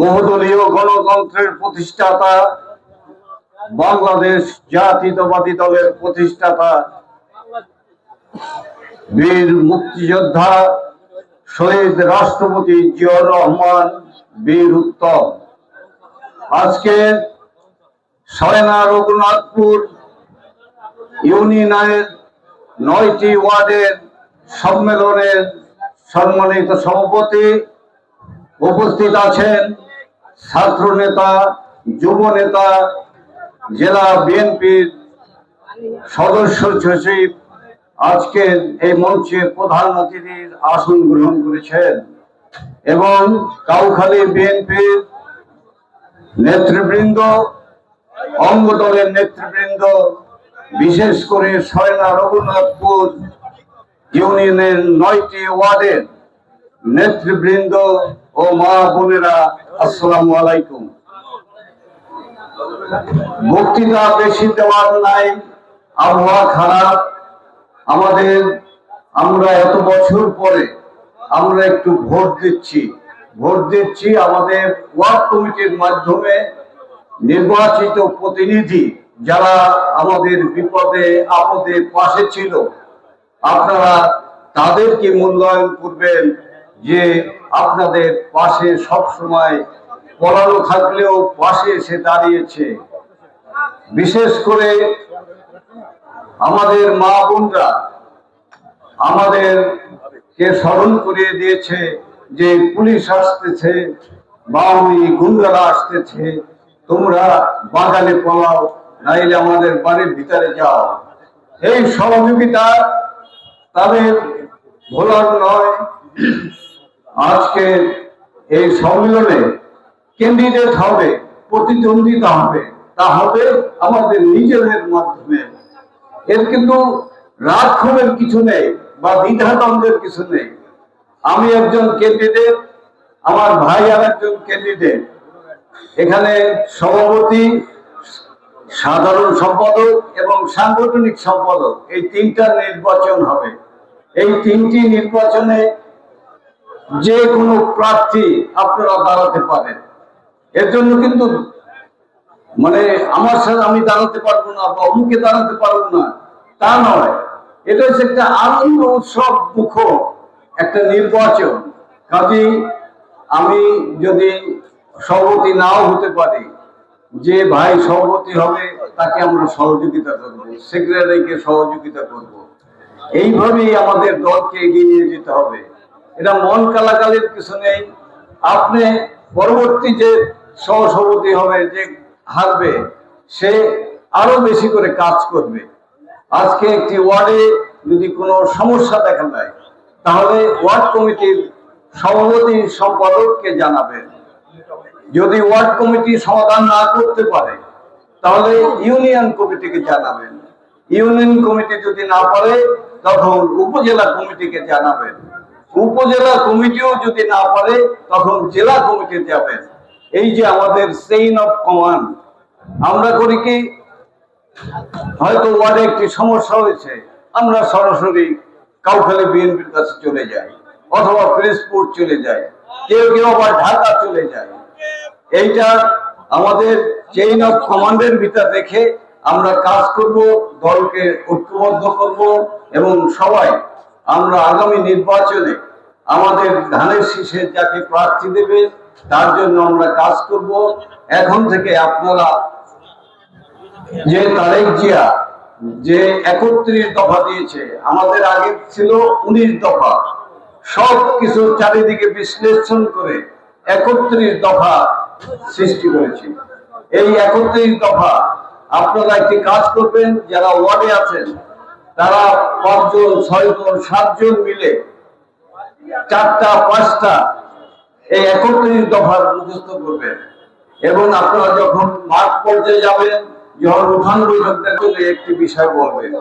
বহুদলীয় গণতন্ত্রের প্রতিষ্ঠাতা বাংলাদেশ জাতীয়তাবাদী দলের প্রতিষ্ঠাতা বীর মুক্তিযোদ্ধা শহীদ রাষ্ট্রপতি জিয়াউর রহমান বীর উত্তম। আজকে সয়না রঘুনাথপুর ইউনিয়নের নয়টি ওয়ার্ডের সম্মেলনের সম্মানিত সভাপতি উপস্থিত আছেন ছাত্র নেতা, যুব নেতা, জেলা বিএনপির সদস্য সচিব, আজকের এই মঞ্চে প্রধান অতিথির আসন গ্রহণ করেছেন এবং কাউখালী বিএনপির নেতৃবৃন্দ অঙ্গ দলের নেতৃবৃন্দ, বিশেষ করে সয়না রঘুনাথপুর ইউনিয়নের নয়টি ওয়ার্ডের নেতৃবৃন্দ ও মা বোনেরা, আসসালামু আলাইকুম। বক্তৃতা বেশি দেওয়ার নাই, আবহাওয়া খারাপ। আমাদের, আমরা এত বছর পরে আমরা একটু ভোট দিচ্ছি। ভোট দিচ্ছি আমাদের ওয়ার্ড কমিটির মাধ্যমে নির্বাচিত প্রতিনিধি যারা আমাদের বিপদে, আপদে পাশে ছিল, আপনারা তাদেরকে মূল্যায়ন করবেন। যে আপনাদের পাশে সব সময় পড়ানো থাকলেও পাশে এসে দাঁড়িয়েছে। বিশেষ করে আমাদের মা বোনরা আমাদের কে স্মরণ করিয়ে দিয়েছে যে পুলিশ আসতেছে বা ওই গুন্ডারা আসতেছে, তোমরা বাগানে পলাও, নাইলে আমাদের বাড়ির ভিতরে যাও। এই সহযোগিতা তাদের ভোলার নয় আজকে এই সম্মেলনে ক্যান্ডিডেট হবে প্রতিদ্বন্দ্বিতা হবে, তা হবে আমাদের নিজেদের মাধ্যমে। এর কিন্তু রাগ ক্ষোভের কিছু নেই বা দ্বিধাদ্বন্দ্বের কিছু নেই। আমি একজন ক্যান্ডিডেট আমার ভাই আর একজন ক্যান্ডিডেট এখানে সভাপতি, সাধারণ সম্পাদক এবং সাংগঠনিক সম্পাদক, এই তিনটা নির্বাচন হবে। এই তিনটি নির্বাচনে যে কোনো প্রার্থী আপনারা দাঁড়াতে পারেন। এর জন্য কিন্তু মানে আমার সাথে আমি দাঁড়াতে পারব না বা অমুকে দাঁড়াতে পারব না, তা নয়। এটা হচ্ছে একটা আনন্দ উৎসব মুখ একটা নির্বাচন। কাজেই আমি যদি সভাপতি নাও হতে পারি, যে ভাই সভাপতি হবে তাকে আমরা সহযোগিতা করব, সেক্রেটারিকে সহযোগিতা করব। এইভাবেই আমাদের দলকে এগিয়ে নিয়ে যেতে হবে। এটা মন কালাকালের কিছু নেই। আপনি পরবর্তী যে সহসভাপতি হবে, যে হারবে, সে আরও বেশি করে কাজ করবে। আজকে একটি ওয়ার্ডে যদি কোনো সমস্যা দেখা দেয়, তাহলে ওয়ার্ড কমিটির সভাপতি সম্পাদককে জানাবেন। যদি ওয়ার্ড কমিটি সমাধান না করতে পারে, তাহলে ইউনিয়ন কমিটিকে জানাবেন। ইউনিয়ন কমিটি যদি না পারে, তখন উপজেলা কমিটিকে জানাবেন। উপজেলা কমিটিও যদি না পারে, তখন জেলা কমিটি যাবেন এই যে আমাদের চেইন অফ কমান্ড আমরা করি কি? হয়তো ওয়ার্ডে একটি সমস্যা হয়েছে, আমরা সরাসরি কাউখালী বিএনপির কাছে চলে যাই, অথবা প্রেসপুর চলে যাই, কেউ কেউ আবার ঢাকা চলে যায় এইটা আমাদের চেইন অফ কমান্ডের ভিতর রেখে আমরা কাজ করব, দলকে ঐক্যবদ্ধ করব এবং সবাই আমরা আগামী নির্বাচনে আমাদের ধানের শীষে যাকে প্রার্থী দেবে, তার জন্য আমরা কাজ করব। এখন থেকে আপনারা যে তারেক জিয়া যে একত্রিশ দফা দিয়েছে, আমাদের আগে ছিল উনিশ দফা। সব কিছু চারিদিকে বিশ্লেষণ করে একত্রিশ দফা সৃষ্টি করেছি। এই একত্রিশ দফা আপনারা একটি কাজ করবেন, যারা ওয়ার্ডে আছেন তারা পাঁচজন, ছয়জন, সাতজন মিলে চারটা, পাঁচটা এই একত্রিশ দফার মুখস্থ করবেন। এবং আপনারা যখন মাঠ পর্যায়ে যাবেন, যখন উঠান বৈঠক দেখবেন একটি বিষয় বলবেন।